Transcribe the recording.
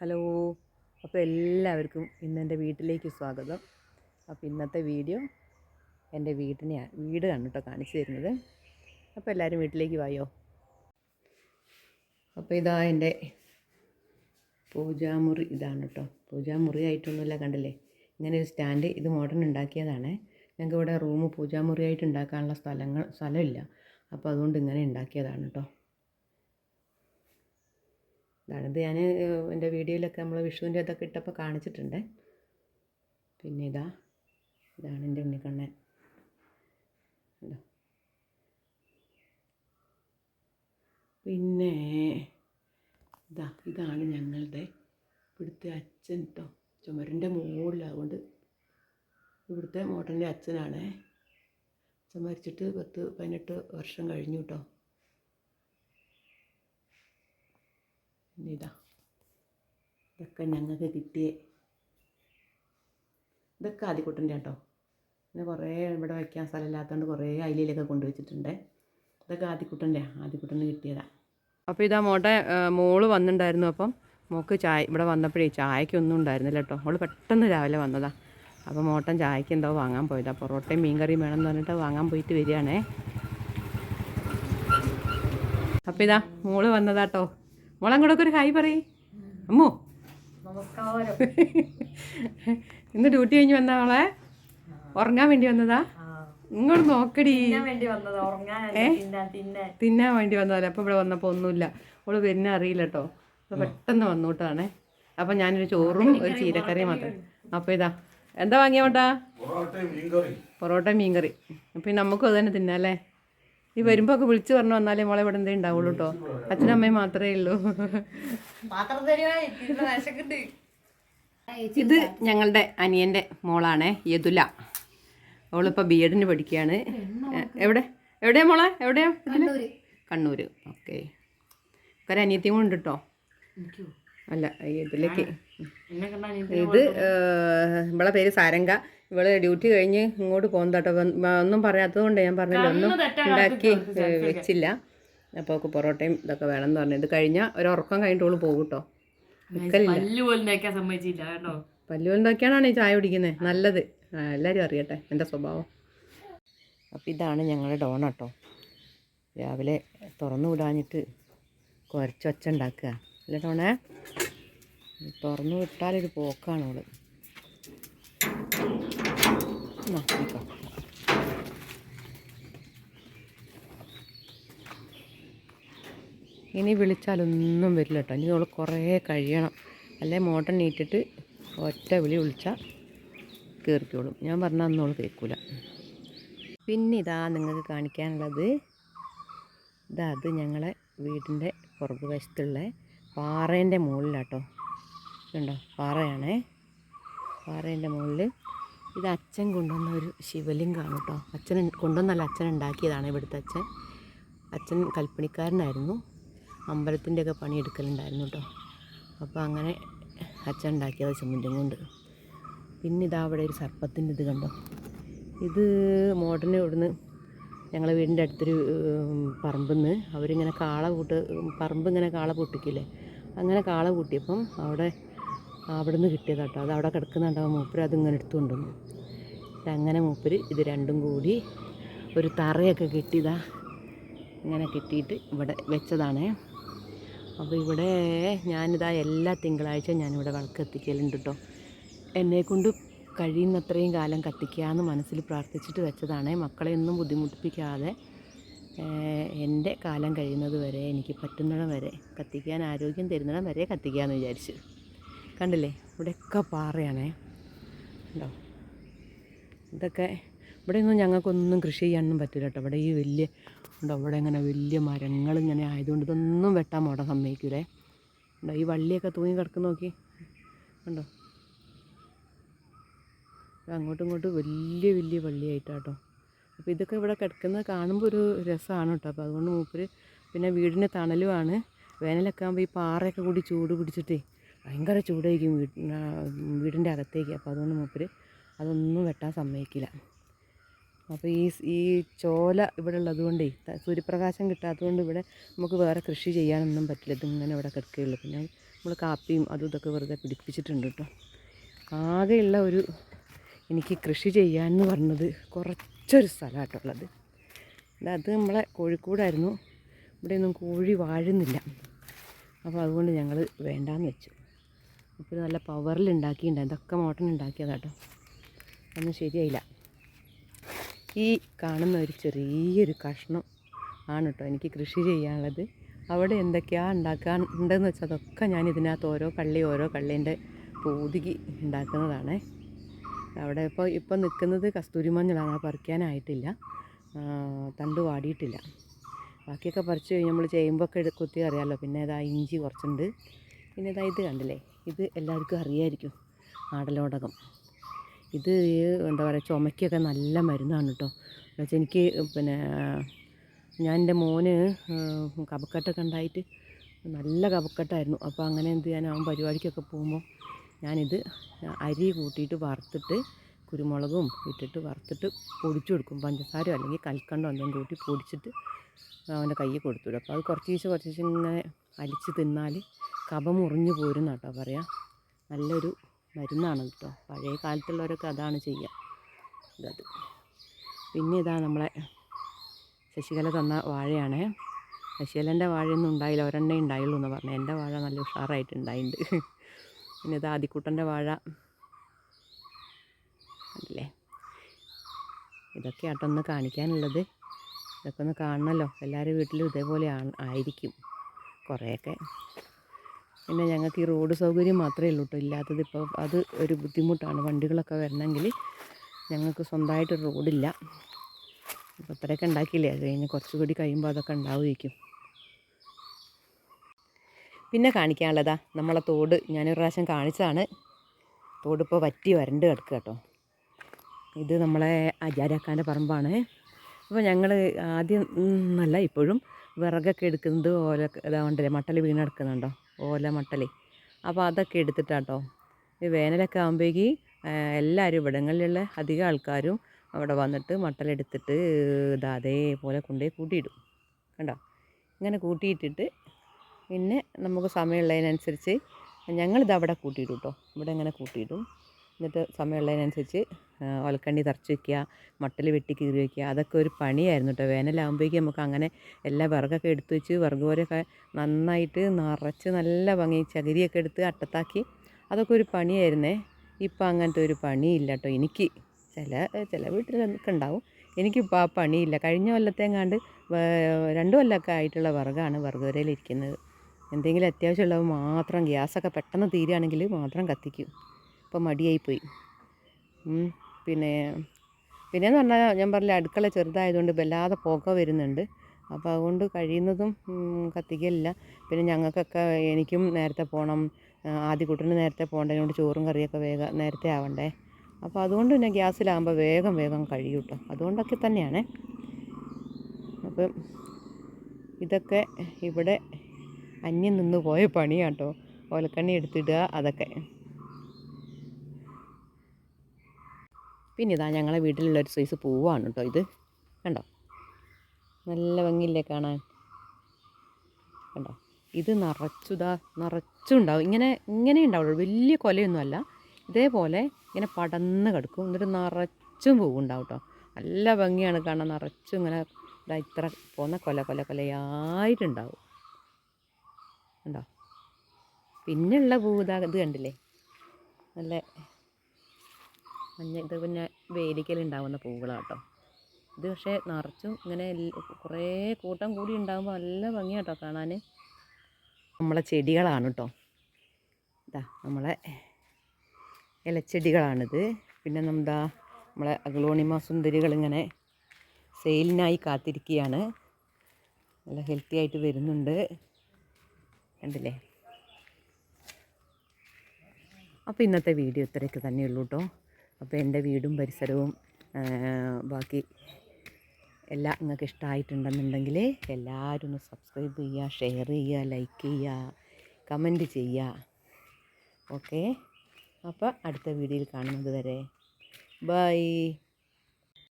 Hello. അപ്പോൾ എല്ലാവർക്കും ഇന്ന് എന്റെ വീട്ടിലേക്ക് സ്വാഗതം. അപ്പോൾ ഇന്നത്തെ വീഡിയോ എന്റെ വീട്ടിനെയാണ് വീട് കണ്ടിട്ടോ കാണിച്ചു തരുന്നത്. അപ്പോൾ എല്ലാവരും വീട്ടിലേക്ക് വായോ. അപ്പോൾ ഇതാ എന്റെ പൂജാമുറി ഇതാണ് കേട്ടോ. പൂജാമുറി ആയിട്ടൊന്നുമില്ല കണ്ടില്ലേ? ഇങ്ങനെ ഒരു സ്റ്റാൻഡ് ഇത് മോഡേൺ ഉണ്ടാക്കിയതാണ്. ഞങ്ങൾക്ക് ഇവിടെ റൂം പൂജാമുറിയായിട്ട് ഉണ്ടാക്കാനുള്ള സ്ഥലങ്ങൾ സ്ഥലമില്ല. അപ്പോൾ അതുകൊണ്ട് ഇങ്ങനെ ഉണ്ടാക്കിയതാണ് കേട്ടോ. ഇതാണിത് ഞാൻ എന്റെ വീഡിയോയിലൊക്കെ നമ്മൾ വിഷുവിന്റെ ഇതൊക്കെ ഇട്ടപ്പോൾ കാണിച്ചിട്ടുണ്ട്. പിന്നെ ഇതാ ഇതാണ് എന്റെ ഉണ്ണിക്കണ്ണൻ. പിന്നെ ഇതാ ഇതാണ് ഞങ്ങളുടെ ഇവിടുത്തെ അച്ഛൻ കേട്ടോ ചുമരിന്റെ മുകളിലാകൊണ്ട് ഇവിടുത്തെ മോട്ടറിന്റെ അച്ഛനാണേ. അച്ഛൻ മരിച്ചിട്ട് പത്ത് പതിനെട്ട് വർഷം കഴിഞ്ഞു കേട്ടോ പിന്നെ ഇതാ. ഇതൊക്കെ ഞങ്ങൾക്ക് കിട്ടിയേ. ഇതൊക്കെ ആദ്യക്കുട്ടന്റെ കേട്ടോ. പിന്നെ കുറേ ഇവിടെ വയ്ക്കാൻ സ്ഥലമില്ലാത്തതുകൊണ്ട് കുറേ അയിലയിലൊക്കെ കൊണ്ടുവച്ചിട്ടുണ്ട്. ഇതൊക്കെ ആദ്യക്കുട്ടന്റെ ആദ്യക്കുട്ടന് കിട്ടിയതാണ് അപ്പോൾ ഇതാ മോട്ട മോൾ വന്നിട്ടുണ്ടായിരുന്നു അപ്പം മോക്ക് ചായ ഇവിടെ വന്നപ്പോഴേ ചായക്കൊന്നും ഉണ്ടായിരുന്നില്ല കേട്ടോ. അവൾ പെട്ടെന്ന് രാവിലെ വന്നതാ. അപ്പോൾ മോട്ടൻ ചായക്ക് എന്തോ വാങ്ങാൻ പോയതാ. പൊറോട്ടയും മീൻകറിയും വേണമെന്ന് പറഞ്ഞിട്ട് വാങ്ങാൻ പോയിട്ട് വരികയാണേ. അപ്പോൾ ഇതാ മോൾ വന്നതാട്ടോ മോളങ്ങോട്ടൊക്കെ ഒരു ഹായ് പറയേ. അമ്മോ. നമസ്കാരം. ഇന്ന് ഡ്യൂട്ടി കഴിഞ്ഞ് വന്ന മോളെ? ഉറങ്ങാൻ വേണ്ടി വന്നതാ? ഇങ്ങോട്ട് നോക്കടി. തിന്നാൻ വേണ്ടി തിന്നാൻ വന്നതല്ലേ? അപ്പോൾ ഇവിടെ വന്നപ്പോൾ ഒന്നുമില്ല. അവൾ വരുന്ന അറിയില്ല കേട്ടോ പെട്ടെന്ന് വന്നോട്ടാണ്. അപ്പം ഞാനൊരു ചോറും ഒരു ചീരക്കറിയും മാത്രം. അപ്പോൾ ഇതാ. എന്താ വാങ്ങിയ മീൻകറി. പൊറോട്ട മീൻകറി. അപ്പം നമുക്കും അത് തന്നെ തിന്നാല്ലേ? നീ വരുമ്പോ ഒക്കെ വിളിച്ചു പറഞ്ഞു വന്നാലേ മോളെ ഇവിടെ എന്തേ ഉണ്ടാവുള്ളൂ കേട്ടോ അച്ഛനും അമ്മയും മാത്രമേ ഉള്ളൂ. ഇത് ഞങ്ങളുടെ അനിയന്റെ മോളാണ് യദുല. അവളിപ്പോ ബി എഡിന് പഠിക്കുകയാണ്. എവിടെ? എവിടെയാ മോളെ? എവിടെയാ? കണ്ണൂര്. കണ്ണൂർ ഓക്കെ. ഒരു അനിയത്തിയും കൊണ്ട് കേട്ടോ അല്ല ഇതിലേക്ക്. ഇത് ഇവളെ പേര് സാരംഗ. ഇവൾ ഡ്യൂട്ടി കഴിഞ്ഞ് ഇങ്ങോട്ട് പോകുന്നതാട്ടോ ഒന്നും പറയാത്തത് കൊണ്ട് ഞാൻ പറഞ്ഞില്ല ഒന്നും ഉണ്ടാക്കി വെച്ചില്ല. അപ്പോൾ അവൾക്ക് പൊറോട്ടയും ഇതൊക്കെ വേണം എന്ന് പറഞ്ഞു. ഇത് കഴിഞ്ഞാൽ ഒരു ഉറക്കം കഴിഞ്ഞിട്ട് ഓൾ പോകും കേട്ടോ. നിൽക്കലില്ല പല്ല് പോലും തേക്കാൻ പല്ലു എന്തൊക്കെയാണാണ് ഈ ചായ കുടിക്കുന്നത് നല്ലത്. എല്ലാവരും അറിയട്ടെ എന്റെ സ്വഭാവം. അപ്പോൾ ഇതാണ് ഞങ്ങളുടെ ഡോണ കേട്ടോ. രാവിലെ തുറന്നു വിടാഞ്ഞിട്ട് കുരച്ചൊച്ച ഉണ്ടാക്കുക. അല്ലേ ഡോണേ? തുറന്നു വിട്ടാലൊരു പോക്കാണ് അവൾ. ഇനി വിളിച്ചാലൊന്നും വരില്ല കേട്ടോ. ഇനി അവൾ കുറേ കഴിയണം. അല്ലെ മോട്ടൺ നീട്ടിട്ട് ഒറ്റ വിളി വിളിച്ചാൽ കയറിക്കോളും. ഞാൻ പറഞ്ഞാൽ അന്നോൾ കേൾക്കൂല. പിന്നെ ഇതാ നിങ്ങൾക്ക് കാണിക്കാനുള്ളത്. ഇതാ അത് ഞങ്ങളെ വീടിന്റെ പുറകുവശത്തുള്ള പാറേന്റെ മുകളിലാട്ടോ. ഇതുണ്ടോ? പാറയാണേ. പാറേന്റെ മുകളിൽ ഇത് അച്ഛൻ കൊണ്ടുവന്ന ഒരു ശിവലിംഗമാണ് കേട്ടോ. അച്ഛൻ കൊണ്ടുവന്നല്ല അച്ഛൻ ഉണ്ടാക്കിയതാണ് ഇവിടുത്തെ അച്ഛൻ. അച്ഛൻ കൽപ്പണിക്കാരനായിരുന്നു. അമ്പലത്തിന്റെയൊക്കെ പണിയെടുക്കലുണ്ടായിരുന്നു കേട്ടോ. അപ്പോൾ അങ്ങനെ അച്ഛൻ ഉണ്ടാക്കിയത് ചെമ്മിന്റെ കൊണ്ട്. പിന്നെ ഇതാ അവിടെ ഒരു സർപ്പത്തിന്റെ ഇത് കണ്ടോ? ഇത് മോഡേൺ ഇവിടുന്ന് ഞങ്ങളെ വീടിന്റെ അടുത്തൊരു നിന്ന് അവരിങ്ങനെ കാള കൂട്ട് പറമ്പ് ഇങ്ങനെ കാള പൊട്ടിക്കില്ലേ? അങ്ങനെ കാള കൂട്ടിയപ്പം അവിടെ അവിടെ നിന്ന് കിട്ടിയതാട്ടോ. അത് അവിടെ കിടക്കുന്നുണ്ടാവും മൂപ്പര് അതിങ്ങനെ എടുത്തു കൊണ്ടുവന്നു അങ്ങനെ മൂപ്പര് ഇത് രണ്ടും കൂടി ഒരു തറയൊക്കെ കെട്ടിയതാ. ഇങ്ങനെ കെട്ടിയിട്ട് ഇവിടെ വെച്ചതാണ്. അപ്പോൾ ഇവിടെ ഞാനിതാ എല്ലാ തിങ്കളാഴ്ച ഞാനിവിടെ വിളക്ക് എത്തിക്കലുണ്ട് കേട്ടോ. എന്നെക്കൊണ്ട് കഴിയുന്നത്രയും കാലം കത്തിക്കാമെന്ന് മനസ്സിൽ പ്രാർത്ഥിച്ചിട്ട് വെച്ചതാണ്. മക്കളെ ഒന്നും ബുദ്ധിമുട്ടിപ്പിക്കാതെ എന്റെ കാലം കഴിയുന്നത് വരെ എനിക്ക് പറ്റുന്നിടം വരെ കത്തിക്കാൻ ആരോഗ്യം തരുന്നിടം വരെ കത്തിക്കാമെന്ന് വിചാരിച്ചു. കണ്ടില്ലേ? ഇവിടെയൊക്കെ പാറയാണേ. ഉണ്ടോ ഇതൊക്കെ ഇവിടെയൊന്നും ഞങ്ങൾക്കൊന്നും കൃഷി ചെയ്യാനൊന്നും പറ്റില്ല കേട്ടോ. ഇവിടെ ഈ വലിയ ഉണ്ടോ ഇവിടെ ഇങ്ങനെ വലിയ മരങ്ങൾ ഇങ്ങനെ ആയതുകൊണ്ട് ഇതൊന്നും വെട്ടാൻ മോട സമ്മതിക്കൂലേ? ഉണ്ടോ ഈ വള്ളിയൊക്കെ തൂങ്ങി കിടക്കുന്ന നോക്കി. ഉണ്ടോ അങ്ങോട്ടും ഇങ്ങോട്ടും വലിയ വലിയ വള്ളിയായിട്ടാട്ടോ. അപ്പോൾ ഇതൊക്കെ ഇവിടെ കിടക്കുന്നത് കാണുമ്പോൾ ഒരു രസമാണ് കേട്ടോ. അപ്പോൾ അതുകൊണ്ട് മൂപ്പര് പിന്നെ വീടിന് തണലുമാണ്. വേനലൊക്കെ ആകുമ്പോൾ ഈ പാറയൊക്കെ കൂടി ചൂട് പിടിച്ചിട്ടേ ഭയങ്കര ചൂടായിരിക്കും വീട് വീടിന്റെ അകത്തേക്ക്. അപ്പോൾ അതുകൊണ്ട് മൂപ്പർ അതൊന്നും വെട്ടാൻ സമ്മതിക്കില്ല. അപ്പോൾ ഈ ഈ ചോല ഇവിടെ ഉള്ളത് കൊണ്ടേ സൂര്യപ്രകാശം കിട്ടാത്തതുകൊണ്ട് ഇവിടെ നമുക്ക് വേറെ കൃഷി ചെയ്യാനൊന്നും പറ്റില്ല. ഇതിങ്ങനെ ഇവിടെ കിടക്കുകയുള്ളൂ. പിന്നെ നമ്മൾ കാപ്പിയും അതും ഇതൊക്കെ വെറുതെ പിടിപ്പിച്ചിട്ടുണ്ട് കേട്ടോ. ആകെയുള്ള ഒരു എനിക്ക് കൃഷി ചെയ്യാമെന്ന് പറഞ്ഞത് കുറച്ചൊരു സ്ഥലമാട്ടോ ഉള്ളത്. അത് നമ്മളെ കോഴിക്കോടായിരുന്നു. ഇവിടെയൊന്നും കോഴി വാഴുന്നില്ല. അപ്പോൾ അതുകൊണ്ട് ഞങ്ങൾ വേണ്ടാന്ന് വെച്ചു. ഇപ്പോൾ നല്ല പവറിൽ ഉണ്ടാക്കിയിട്ടുണ്ട് ഇതൊക്കെ മോട്ടൺ ഉണ്ടാക്കിയതാട്ടോ ഒന്നും ശരിയായില്ല. ഈ കാണുന്ന ഒരു ചെറിയൊരു കഷ്ണം ആണ് കേട്ടോ എനിക്ക് കൃഷി ചെയ്യാനുള്ളത്. അവിടെ എന്തൊക്കെയാണ് ഉണ്ടാക്കാനുണ്ടെന്ന് വെച്ചാൽ അതൊക്കെ ഞാൻ ഇതിനകത്ത് ഓരോ കള്ളി ഓരോ കള്ളീന്റെ പൂതുകി ഉണ്ടാക്കുന്നതാണ്. അവിടെ ഇപ്പോൾ ഇപ്പം നിൽക്കുന്നത് കസ്തൂരി മഞ്ഞളാണ് അത് പറിക്കാനായിട്ടില്ല. ആ, തണ്ട് വാടിയിട്ടില്ല. ബാക്കിയൊക്കെ പറിച്ച് കഴിഞ്ഞ് നമ്മൾ ചെയ്യുമ്പോൾ ഒക്കെ കുത്തി അറിയാമല്ലോ പിന്നെ ഇതാ ഇഞ്ചി കുറച്ചുണ്ട്. പിന്നെ ഇതാ ഇത് കണ്ടില്ലേ? ഇത് എല്ലാവർക്കും അറിയായിരിക്കും. ആടലോടകം ഇത് എന്താ പറയുക ചുമയ്ക്കൊക്കെ നല്ല മരുന്നാണ് കേട്ടോ എന്നുവെച്ചാൽ എനിക്ക് പിന്നെ ഞാൻ എന്റെ മോന് കപക്കെട്ടൊക്കെ ഉണ്ടായിട്ട് നല്ല കഫക്കെട്ടായിരുന്നു. അപ്പോൾ അങ്ങനെ എന്ത് ചെയ്യാൻ അവൻ പരിപാടിക്കൊക്കെ പോകുമ്പോൾ ഞാനിത് അരി കൂട്ടിയിട്ട് വറുത്തിട്ട് കുരുമുളകും ഇട്ടിട്ട് വറുത്തിട്ട് പൊടിച്ചു കൊടുക്കും. പഞ്ചസാരയോ അല്ലെങ്കിൽ കൽക്കണ്ടോ എന്തെങ്കിലും കൂട്ടി പൊടിച്ചിട്ട് അവന്റെ കയ്യിൽ കൊടുത്തു അപ്പോൾ അത് കുറച്ച് ദിവസം കുറച്ച് ദിവസം ഇങ്ങനെ അലിച്ച് തിന്നാൽ കഫം മുറിഞ്ഞു കേട്ടോ പറയാം. നല്ലൊരു മരുന്നാണ് കേട്ടോ പഴയ കാലത്തുള്ളവരൊക്കെ അതാണ് ചെയ്യുക ഇതത്. പിന്നെ ഇതാ നമ്മളെ ശശികല തന്ന വാഴയാണേ. ശശികലന്റെ വാഴയൊന്നും ഉണ്ടായില്ല. ഒരെണ്ണേ ഉണ്ടായുള്ളൂ എന്ന് പറഞ്ഞു. എന്റെ വാഴ നല്ല ഉഷാറായിട്ട് ഉണ്ടായിട്ടുണ്ട് പിന്നെ ഇത് ആദിക്കുട്ടന്റെ വാഴ. അല്ലേ ഇതൊക്കെ ആട്ടൊന്ന് കാണിക്കാനുള്ളത്. ഇതൊക്കെ ഒന്ന് കാണണമല്ലോ എല്ലാവരും വീട്ടിലും ഇതേപോലെ ആയിരിക്കും. കുറേയൊക്കെ. പിന്നെ ഞങ്ങൾക്ക് ഈ റോഡ് സൗകര്യം മാത്രമേ ഉള്ളൂ കേട്ടോ ഇല്ലാത്തത് ഇപ്പോൾ അത് ഒരു ബുദ്ധിമുട്ടാണ്. വണ്ടികളൊക്കെ വരണമെങ്കിൽ ഞങ്ങൾക്ക് സ്വന്തമായിട്ട് റോഡില്ല. അപ്പോൾ അത്രയൊക്കെ ഉണ്ടാക്കിയില്ലേ? അത് കഴിഞ്ഞ് കുറച്ചുകൂടി കഴിയുമ്പോൾ അതൊക്കെ ഉണ്ടാവുമായിരിക്കും. പിന്നെ കാണിക്കാനുള്ളതാ നമ്മളെ തോട് ഞാനൊരു പ്രാവശ്യം കാണിച്ചതാണ്. തോടിപ്പോൾ വറ്റി വരണ്ട് കിടക്കുക കേട്ടോ. ഇത് നമ്മളെ അജാരക്കാന്റെ പറമ്പാണ്. അപ്പോൾ ഞങ്ങൾ ആദ്യം നല്ല ഇപ്പോഴും വിറകൊക്കെ എടുക്കുന്നത് ഓല ഇതാവണ്ടല്ലേ മട്ടൽ വീണെടുക്കുന്നുണ്ടോ? ഓല മട്ടൽ അപ്പോൾ അതൊക്കെ എടുത്തിട്ടാട്ടോ. ഈ വേനലൊക്കെ ആകുമ്പോഴേക്ക് എല്ലാവരും ഇവിടങ്ങളിലുള്ള അധികം ആൾക്കാരും അവിടെ വന്നിട്ട് മട്ടലെടുത്തിട്ട് ഇത് അതേപോലെ കൊണ്ടുപോയി കൂട്ടിയിടും. കണ്ടോ? ഇങ്ങനെ കൂട്ടിയിട്ടിട്ട് പിന്നെ നമുക്ക് സമയമുള്ളതിനനുസരിച്ച് ഞങ്ങളിത് അവിടെ കൂട്ടിയിടും കേട്ടോ ഇവിടെ ഇങ്ങനെ കൂട്ടിയിടും. എന്നിട്ട് സമയമുള്ളതിനനുസരിച്ച് ഒലക്കണ്ണി തറച്ച് വയ്ക്കുക മട്ടൽ വെട്ടി കീറി വയ്ക്കുക അതൊക്കെ ഒരു പണിയായിരുന്നു കേട്ടോ വേനലാകുമ്പോഴേക്കും നമുക്ക് അങ്ങനെ എല്ലാ വിറകൊക്കെ എടുത്ത് വെച്ച് വിറക് പോലെയൊക്കെ നന്നായിട്ട് നിറച്ച് നല്ല ഭംഗി ചകിരിയൊക്കെ എടുത്ത് അട്ടത്താക്കി അതൊക്കെ ഒരു പണിയായിരുന്നേ. ഇപ്പം അങ്ങനത്തെ ഒരു പണിയില്ല കേട്ടോ എനിക്ക് ചില ചില വീട്ടിലൊക്കെ ഉണ്ടാവും. എനിക്കിപ്പോൾ ആ പണിയില്ല. കഴിഞ്ഞ കൊല്ലത്തെങ്ങാണ്ട് രണ്ട് കൊല്ലമൊക്കെ ആയിട്ടുള്ള വിറകാണ് വിറക് വരയിലിരിക്കുന്നത് എന്തെങ്കിലും അത്യാവശ്യമുള്ളത് മാത്രം ഗ്യാസൊക്കെ പെട്ടെന്ന് തീരുകയാണെങ്കിൽ മാത്രം കത്തിക്കും. ഇപ്പം മടിയായിപ്പോയി. പിന്നെ പിന്നെയെന്ന് പറഞ്ഞാൽ ഞാൻ പറഞ്ഞില്ല അടുക്കള ചെറുതായതുകൊണ്ട് വല്ലാതെ പുക വരുന്നുണ്ട്. അപ്പോൾ അതുകൊണ്ട് കഴിയുന്നതും കത്തിക്കലില്ല. പിന്നെ ഞങ്ങൾക്കൊക്കെ എനിക്കും നേരത്തെ പോകണം ആദ്യക്കുട്ടന് നേരത്തെ പോകേണ്ടതിനോട് ചോറും കറിയൊക്കെ വേഗം നേരത്തെ ആവണ്ടേ. അപ്പോൾ അതുകൊണ്ട് പിന്നെ ഗ്യാസിലാകുമ്പോൾ വേഗം വേഗം കഴിയും കേട്ടോ അതുകൊണ്ടൊക്കെ തന്നെയാണ്. അപ്പം ഇതൊക്കെ ഇവിടെ അന്യം നിന്ന് പോയ പണിയാട്ടോ ഓലക്കണ്ണി എടുത്തിടുക അതൊക്കെ. പിന്നെ ഇതാ ഞങ്ങളെ വീട്ടിലുള്ള ഒരു സൈസ് പൂവാണ് കേട്ടോ ഇത്. കണ്ടോ? നല്ല ഭംഗിയില്ലേ കാണാൻ? കണ്ടോ? ഇത് നിറച്ചുതാ നിറച്ചുണ്ടാവും. ഇങ്ങനെ ഇങ്ങനെ ഉണ്ടാവുള്ളൂ. വലിയ കൊലയൊന്നുമല്ല. ഇതേപോലെ ഇങ്ങനെ പടന്ന് കിടക്കും. എന്നിട്ട് നിറച്ചും പൂവുണ്ടാവും കേട്ടോ നല്ല ഭംഗിയാണ് കാണാൻ. നിറച്ചും ഇങ്ങനെ ഇതാ ഇത്ര പോന്ന കൊല കൊല കൊലയായിട്ടുണ്ടാവും. കണ്ടോ? പിന്നെയുള്ള പൂവ് ഇതാ ഇത് കണ്ടില്ലേ? നല്ല മഞ്ഞ ഇത് പിന്നെ വേലിക്കലുണ്ടാവുന്ന പൂവുകളാണ് കേട്ടോ ഇത് പക്ഷേ നിറച്ചും ഇങ്ങനെ കുറേ കൂട്ടം കൂടി ഉണ്ടാകുമ്പോൾ നല്ല ഭംഗിയാണ് കേട്ടോ കാണാൻ നമ്മളെ ചെടികളാണ് കേട്ടോ ഇതാ നമ്മളെ ഇലച്ചെടികളാണിത്. പിന്നെ നമ്മുടെ നമ്മളെ അഗ്ലോണിമ സുന്ദരികളിങ്ങനെ സെയിലിനായി കാത്തിരിക്കുകയാണ് നല്ല ഹെൽത്തി ആയിട്ട് വരുന്നുണ്ട്. കണ്ടില്ലേ? അപ്പോൾ ഇന്നത്തെ വീഡിയോ ഇത്രയൊക്കെ തന്നെയുള്ളൂ കേട്ടോ അപ്പോൾ എന്റെ വീടും പരിസരവും ബാക്കി എല്ലാം നിങ്ങൾക്ക് ഇഷ്ടമായിട്ടുണ്ടെന്നുണ്ടെങ്കിൽ എല്ലാവരും ഒന്ന് സബ്സ്ക്രൈബ് ചെയ്യുക ഷെയർ ചെയ്യുക ലൈക്ക് ചെയ്യുക കമന്റ് ചെയ്യുക. ഓക്കെ അപ്പോൾ അടുത്ത വീഡിയോയിൽ കാണുന്നത് വരെ. ബൈ